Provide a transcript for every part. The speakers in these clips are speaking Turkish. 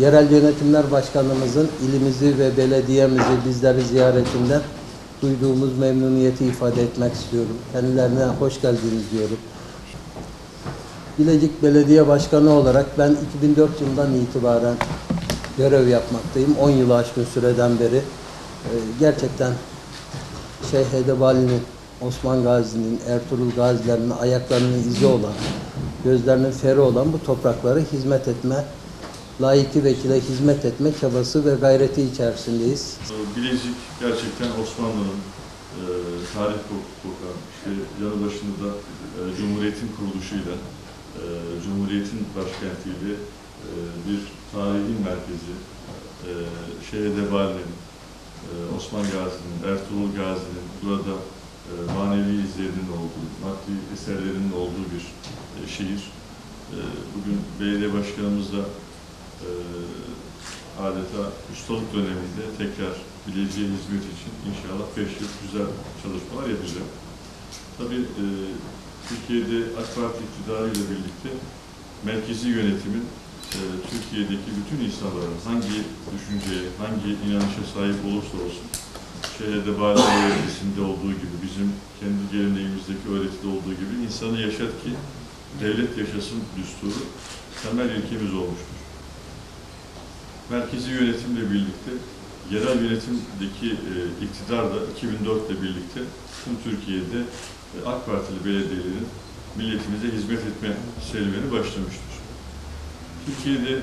Yerel Yönetimler Başkanımızın ilimizi ve belediyemizi bizleri ziyaretinden duyduğumuz memnuniyeti ifade etmek istiyorum. Kendilerine hoş geldiniz diyorum. Bilecik Belediye Başkanı olarak ben 2004 yılından itibaren görev yapmaktayım. 10 yılı aşkın süreden beri e, gerçekten Şeyh Edebali'nin, Osman Gazi'nin, Ertuğrul Gazilerinin ayaklarının izi olan, gözlerinin feri olan bu topraklara hizmet etme, layıkı vekile hizmet etme çabası ve gayreti içerisindeyiz. Bilecik gerçekten Osmanlı'nın e, tarih kok- kokan, işte yanı başında e, Cumhuriyet'in kuruluşuyla, e, Cumhuriyet'in başkentiyle e, bir tarihin merkezi, e, Şehidebali'nin, e, Osman Gazi'nin, Ertuğrul Gazi'nin burada e, manevi izlerinin olduğu, maddi eserlerinin olduğu bir e, şehir. E, bugün belediye başkanımız da e, adeta ustalık döneminde tekrar bileceği hizmet için inşallah 5 yıl güzel çalışmalar yapacak. Tabii e, Türkiye'de AK Parti iktidarıyla birlikte merkezi yönetimin e, Türkiye'deki bütün insanların hangi düşünceye, hangi inanışa sahip olursa olsun şehirde Bali öğretisinde olduğu gibi, bizim kendi geleneğimizdeki öğretide olduğu gibi insanı yaşat ki devlet yaşasın düsturu temel ilkemiz olmuştur merkezi yönetimle birlikte yerel yönetimdeki e, iktidar da 2004 ile birlikte tüm Türkiye'de e, AK Partili belediyelerin milletimize hizmet etme serüveni başlamıştır. Türkiye'de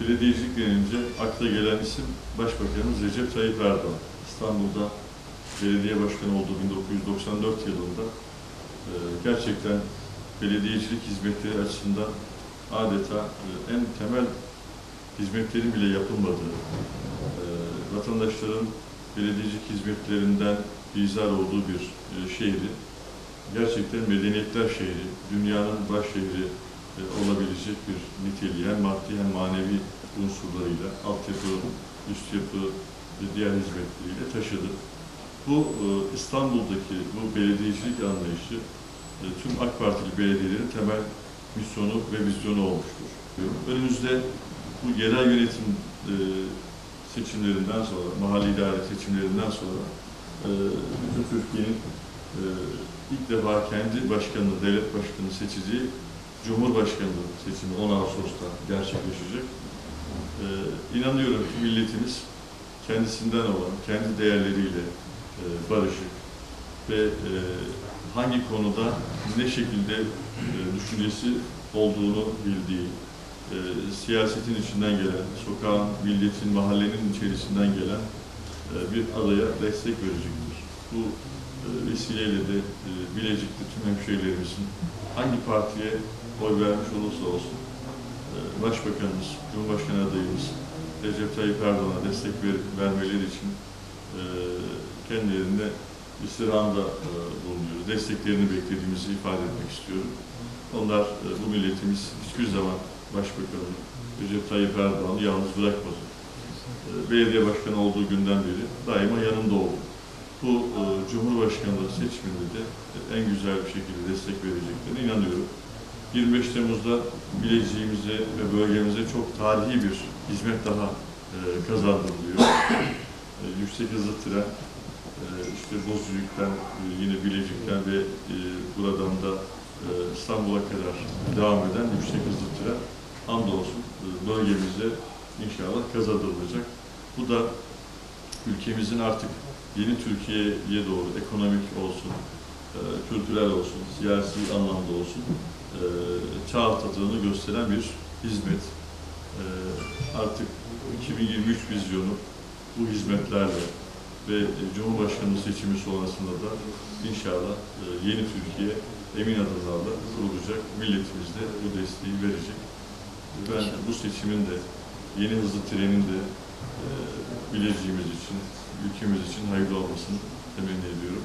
belediyecilik denince akla gelen isim Başbakanımız Recep Tayyip Erdoğan. İstanbul'da belediye başkanı olduğu 1994 yılında e, gerçekten belediyecilik hizmetleri açısından adeta e, en temel hizmetlerin bile yapılmadığı, e, vatandaşların belediyecilik hizmetlerinden bizar olduğu bir şehri, gerçekten medeniyetler şehri, dünyanın baş şehri e, olabilecek bir niteliği maddi hem manevi unsurlarıyla, altyapı, üst yapı ve diğer hizmetleriyle taşıdı. Bu e, İstanbul'daki bu belediyecilik anlayışı e, tüm AK Partili belediyelerin temel misyonu ve vizyonu olmuştur. Önümüzde bu yerel yönetim e, seçimlerinden sonra, mahalli idare seçimlerinden sonra e, Türkiye'nin e, ilk defa kendi başkanını, devlet başkanını seçeceği Cumhurbaşkanı seçimi 10 Ağustos'ta gerçekleşecek. E, inanıyorum ki milletimiz kendisinden olan, kendi değerleriyle e, barışık ve e, hangi konuda ne şekilde e, düşüncesi olduğunu bildiği, e, siyasetin içinden gelen, sokağın, milletin, mahallenin içerisinden gelen e, bir adaya destek verecektir. Bu e, vesileyle de e, Bilecik'te tüm hemşehrilerimizin hangi partiye oy vermiş olursa olsun e, Başbakanımız, Cumhurbaşkanı adayımız Recep Tayyip Erdoğan'a destek ver, vermeleri için e, kendilerine istirhamda e, bulunuyoruz. Desteklerini beklediğimizi ifade etmek istiyorum. Onlar, e, bu milletimiz hiçbir zaman Başbakanı Recep Tayyip Erdoğan'ı yalnız bırakmadı. Belediye başkanı olduğu günden beri daima yanında oldu. Bu e, Cumhurbaşkanlığı seçiminde de en güzel bir şekilde destek vereceklerine inanıyorum. 25 Temmuz'da bileceğimize ve bölgemize çok tarihi bir hizmet daha e, kazandırılıyor. E, yüksek hızlı tren, e, işte Bozüyük'ten, e, yine Bilecik'ten ve e, buradan da e, İstanbul'a kadar devam eden yüksek hızlı tren hamdolsun e, bölgemizde inşallah kazandırılacak. Bu da ülkemizin artık yeni Türkiye'ye doğru ekonomik olsun, e, kültürel olsun, siyasi anlamda olsun çağ atladığını gösteren bir hizmet. E, artık 2023 vizyonu bu hizmetlerle ve e, Cumhurbaşkanlığı seçimi sonrasında da inşallah e, yeni Türkiye emin adımlarla kurulacak. Milletimiz de bu desteği verecek. Ben bu seçimin de yeni hızlı trenin de e, bileceğimiz için, ülkemiz için hayırlı olmasını temenni ediyorum.